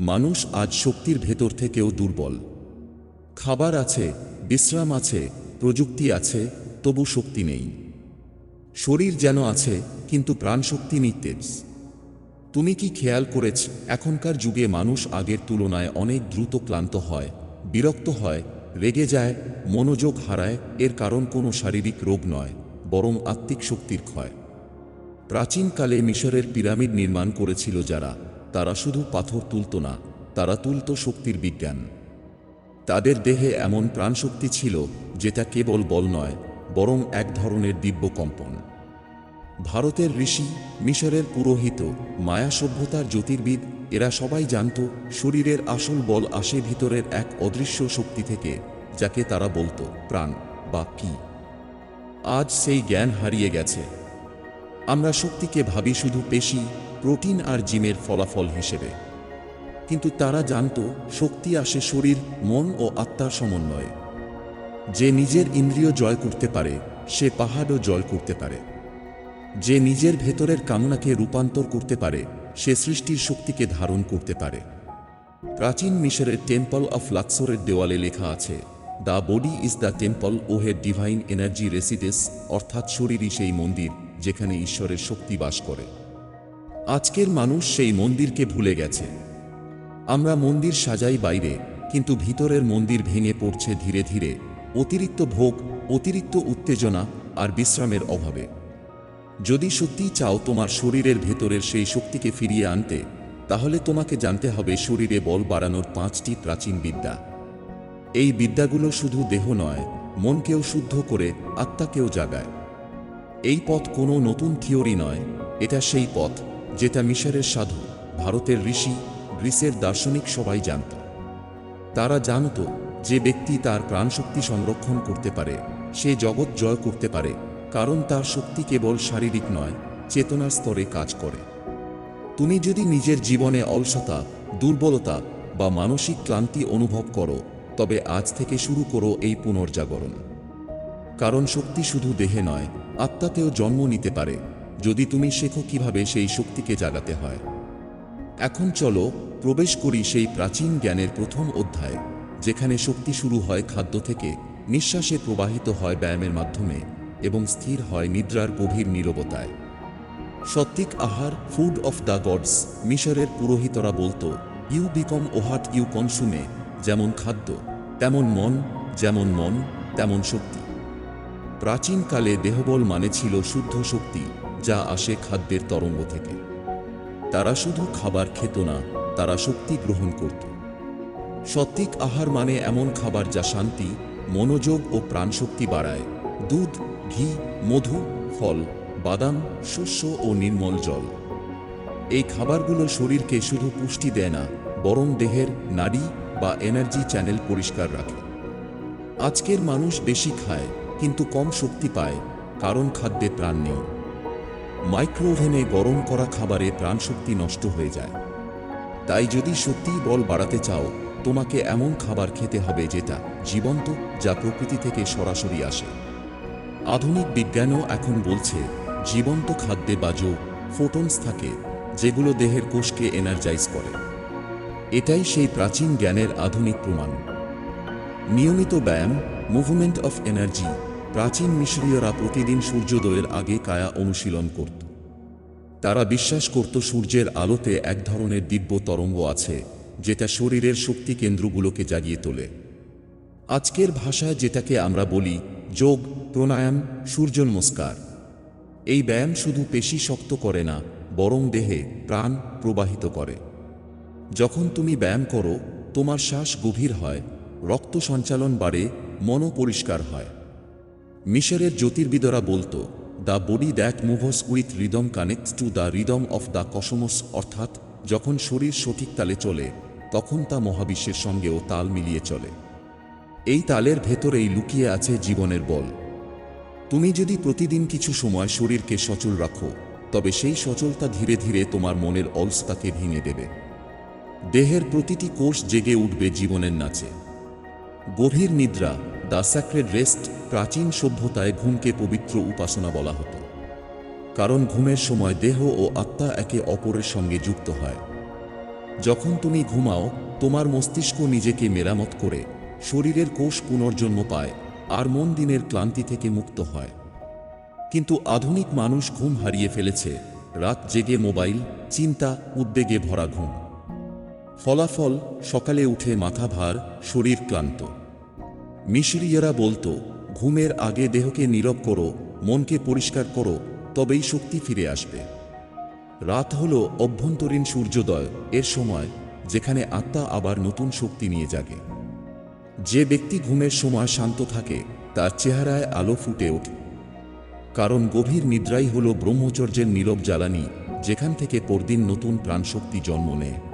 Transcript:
মানুষ আজ শক্তির ভেতর থেকেও দুর্বল। খাবার আছে, বিশ্রাম আছে, প্রযুক্তি আছে, তবু শক্তি নেই। শরীর যেন আছে, কিন্তু প্রাণশক্তি নিতেজ তুমি কি খেয়াল করেছ, এখনকার যুগে মানুষ আগের তুলনায় অনেক দ্রুত ক্লান্ত হয়, বিরক্ত হয়, রেগে যায়, মনোযোগ হারায়, এর কারণ কোনো শারীরিক রোগ নয়, বরং আত্মিক শক্তির ক্ষয়। প্রাচীনকালে মিশরের পিরামিড নির্মাণ করেছিল যারা তারা শুধু পাথর তুলত না, তারা তুলত শক্তির বিজ্ঞান। তাদের দেহে এমন প্রাণশক্তি ছিল যেটা কেবল বল নয়, বরং এক ধরনের দিব্য কম্পন। ভারতের ঋষি, মিশরের পুরোহিত, মায়া সভ্যতার জ্যোতির্বিদ, এরা সবাই জানত শরীরের আসল বল আসে ভিতরের এক অদৃশ্য শক্তি থেকে, যাকে তারা বলতো প্রাণ বা কি। আজ সেই জ্ঞান হারিয়ে গেছে। আমরা শক্তিকে ভাবি শুধু পেশি প্রোটিন আর জিমের ফলাফল হিসেবে। কিন্তু তারা জানত শক্তি আসে শরীর, মন ও আত্মার সমন্বয়ে। যে নিজের ইন্দ্রিয় জয় করতে পারে, সে পাহাড়ও জয় করতে পারে। যে নিজের ভেতরের কামনাকে রূপান্তর করতে পারে, সে সৃষ্টির শক্তিকে ধারণ করতে পারে। প্রাচীন মিশরের টেম্পল অফ লাক্সরের দেওয়ালে লেখা আছে, the body is the temple where divine energy resides, অর্থাৎ শরীরই সেই মন্দির, যেখানে ঈশ্বরের শক্তি বাস করে। আজকের মানুষ সেই মন্দিরকে ভুলে গেছে। আমরা মন্দির সাজাই বাইরে, কিন্তু ভিতরের মন্দির ভেঙে পড়ছে ধীরে ধীরে, অতিরিক্ত ভোগ, অতিরিক্ত উত্তেজনা আর বিশ্রামের অভাবে। যদি সত্যি চাও তোমার শরীরের ভেতরের সেই শক্তিকে ফিরিয়ে আনতে, তাহলে তোমাকে জানতে হবে শরীরে বল বাড়ানোর পাঁচটি প্রাচীন বিদ্যা। এই বিদ্যাগুলো শুধু দেহ নয়, মনকেও শুদ্ধ করে, আত্মাকেও জাগায়। এই পথ কোনো নতুন থিওরি নয়, এটা সেই পথ। যেটা মিশরের সাধু, ভারতের ঋষি, গ্রিসের দার্শনিক সবাই জানত। তারা জানত যে ব্যক্তি তার প্রাণশক্তি সংরক্ষণ করতে পারে, সে জগৎ জয় করতে পারে, কারণ তার শক্তি কেবল শারীরিক নয়, চেতনার স্তরে কাজ করে। তুমি যদি নিজের জীবনে অলসতা, দুর্বলতা বা মানসিক ক্লান্তি অনুভব করো, তবে আজ থেকে শুরু করো এই পুনর্জাগরণ। কারণ শক্তি শুধু দেহে নয়, আত্মাতেও জন্ম নিতে পারে। যদি তুমি শেখো কীভাবে সেই শক্তিকে জাগাতে হয়। এখন চলো প্রবেশ করি সেই প্রাচীন জ্ঞানের প্রথম অধ্যায়, যেখানে শক্তি শুরু হয় খাদ্য থেকে, নিঃশ্বাসে প্রবাহিত হয় ব্যায়ামের মাধ্যমে, এবং স্থির হয় নিদ্রার গভীর নীরবতায়। সত্ত্বিক আহার ফুড অফ দ্য গডস মিশরের পুরোহিতরা বলতো you become what you consume যেমন খাদ্য, তেমন মন, যেমন মন, তেমন শক্তি। প্রাচীনকালে দেহবল মানে ছিল শুদ্ধ শক্তি। যা আসে খাদ্যের তরঙ্গ থেকে। তারা শুধু খাবার খেত না, তারা শক্তি গ্রহণ করত। সত্ত্বিক আহার মানে এমন খাবার যা শান্তি, মনোযোগ ও প্রাণশক্তি বাড়ায়। দুধ, ঘি, মধু, ফল, বাদাম, শস্য ও নির্মল জল। এই খাবারগুলো শরীরকে শুধু পুষ্টি দেয় না, বরং দেহের নাড়ি বা এনার্জি চ্যানেল পরিষ্কার রাখে। আজকের মানুষ বেশি খায়, কিন্তু কম শক্তি পায়, কারণ খাদ্যে প্রাণ নেই। মাইক্রোওভেনে গরম করা খাবারে প্রাণশক্তি নষ্ট হয়ে যায়। তাই যদি সত্যিই বল বাড়াতে চাও, তোমাকে এমন খাবার খেতে হবে যেটা জীবন্ত, যা প্রকৃতি থেকে সরাসরি আসে। আধুনিক বিজ্ঞানও এখন বলছে, জীবন্ত খাদ্যে বা যোগ, ফোটনস থাকে, যেগুলো দেহের কোষকে এনার্জাইজ করে। এটাই সেই প্রাচীন জ্ঞানের আধুনিক প্রমাণ। নিয়মিত ব্যায়াম মুভমেন্ট অফ এনার্জি প্রাচীন মিশরীয়রা প্রতিদিন সূর্যোদয়ের আগে কায়া অনুশীলন করত। তারা বিশ্বাস করত সূর্যের আলোতে এক ধরনের দিব্য তরঙ্গ আছে, যেটা শরীরের শক্তি কেন্দ্রগুলোকে জাগিয়ে তোলে। আজকের ভাষায় যেটাকে আমরা বলি যোগ, প্রাণায়াম সূর্য নমস্কার এই ব্যায়াম শুধু পেশি শক্ত করে না, বরং দেহে প্রাণ প্রবাহিত করে। যখন তুমি ব্যায়াম করো, তোমার শ্বাস গভীর হয়, রক্ত সঞ্চালন বাড়ে, মনও পরিষ্কার হয়। মিশরের জ্যোতির্বিদরা বলতো, the body that moves with rhythm connects to the rhythm of the cosmos অর্থাৎ, যখন শরীর সঠিক তালে চলে, তখন তা মহাবিশ্বের সঙ্গেও তাল মিলিয়ে চলে। এই তালের ভেতরেই লুকিয়ে আছে জীবনের বল। তুমি যদি প্রতিদিন কিছু সময় শরীরকে সচল রাখো, তবে সেই সচলতা ধীরে ধীরে তোমার মনের অলসতাকে ভেঙে দেবে। দেহের প্রতিটি কোষ জেগে উঠবে জীবনের নাচে। গভীর নিদ্রা, দ্য স্যাক্রেড রেস্ট প্রাচীন সভ্যতায় ঘুমকে পবিত্র উপাসনা বলা হতো। কারণ ঘুমের সময় দেহ ও আত্মা একে অপরের সঙ্গে যুক্ত হয়। যখন তুমি ঘুমাও, তোমার মস্তিষ্ক নিজেকে মেরামত করে শরীরের কোষ পুনর্জন্ম পায় আর মন দিনের ক্লান্তি থেকে মুক্ত হয়। কিন্তু আধুনিক মানুষ ঘুম হারিয়ে ফেলেছে, রাত জেগে মোবাইল, চিন্তা, উদ্বেগে ভরা ঘুম। ফলাফল, সকালে উঠে মাথা ভার, শরীর ক্লান্ত। মিশরীয়রা বলতো ঘুমের আগে দেহকে নীরব করো, মনকে পরিষ্কার করো, তবেই শক্তি ফিরে আসবে। রাত হল অভ্যন্তরীণ সূর্যোদয়, এর সময় যেখানে আত্মা আবার নতুন শক্তি নিয়ে জাগে। যে ব্যক্তি ঘুমের সময় শান্ত থাকে, তার চেহারায় আলো ফুটে ওঠে। কারণ গভীর নিদ্রাই হল ব্রহ্মচর্যের নীরব জ্বালানি, যেখান থেকে পরদিন নতুন প্রাণশক্তি জন্ম নেয়।